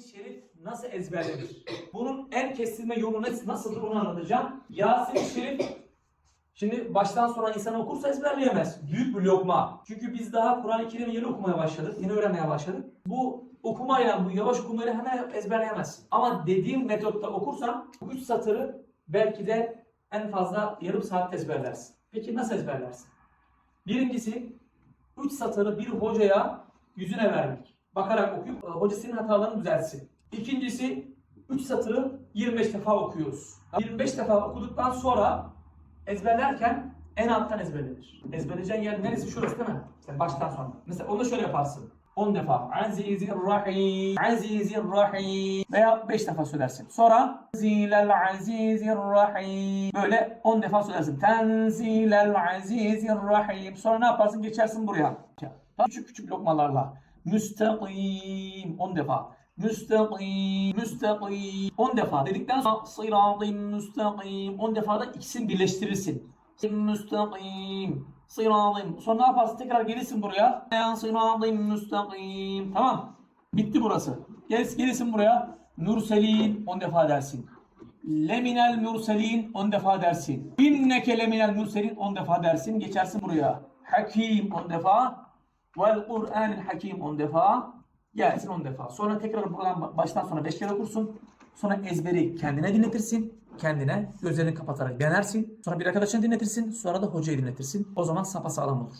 Şerif nasıl ezberlenir? Bunun en kestirme yolu nasıldır onu anlatacağım. Yasin-i Şerif Şimdi baştan sonra insan okursa ezberleyemez. Büyük bir lokma. Çünkü biz daha Kur'an-ı Kerim'i yeni okumaya başladık. Yeni öğrenmeye başladık. Bu okumayla, bu yavaş okumayla hemen ezberleyemezsin. Ama dediğim metotta okursan 3 satırı belki de en fazla yarım saatte ezberlersin. Peki nasıl ezberlersin? Birincisi 3 satırı bir hocaya yüzüne vermek. Bakarak okuyup e, hoca senin hatalarını düzeltsin. İkincisi 3 satırı 25 defa okuyoruz. 25 defa okuduktan sonra ezberlerken en alttan ezberlenir. Ezberleyeceğin yer neresi? Şurası değil mi? Sen baştan sonra. Mesela onu şöyle yaparsın. 10 defa. Azizir Rahim. Azizir Rahim. Veya 5 defa söylersin. Sonra Zilel Azizir. Böyle 10 defa söylersin. Tenzilel Azizir Rahim. Sonra ne yaparsın? Geçersin buraya. Küçük küçük lokmalarla. Müstakim. 10 defa. Müstakim, müstakim. 10 defa dedikten sonra sıratın müstakim. 10 defa da ikisini birleştirirsin. Müstakim, sıratın. Sonra ne yaparsın? Tekrar gelirsin buraya. Ya sıratın müstakim. Tamam. Bitti burası. Gel, gelirsin buraya. Mürselin 10 defa dersin. Leminel mürselin 10 defa dersin. İnneke leminel mürselin 10 defa dersin. Geçersin buraya. Hakim 10 defa. Vel Kur'anil Hakim 10 defa. Gelsin 10 defa. Sonra tekrar buradan baştan sonra 5 kere okursun. Sonra ezberi kendine dinletirsin. Kendine gözlerini kapatarak denersin. Sonra bir arkadaşına dinletirsin. Sonra da hocaya dinletirsin. O zaman sapasağlam olur.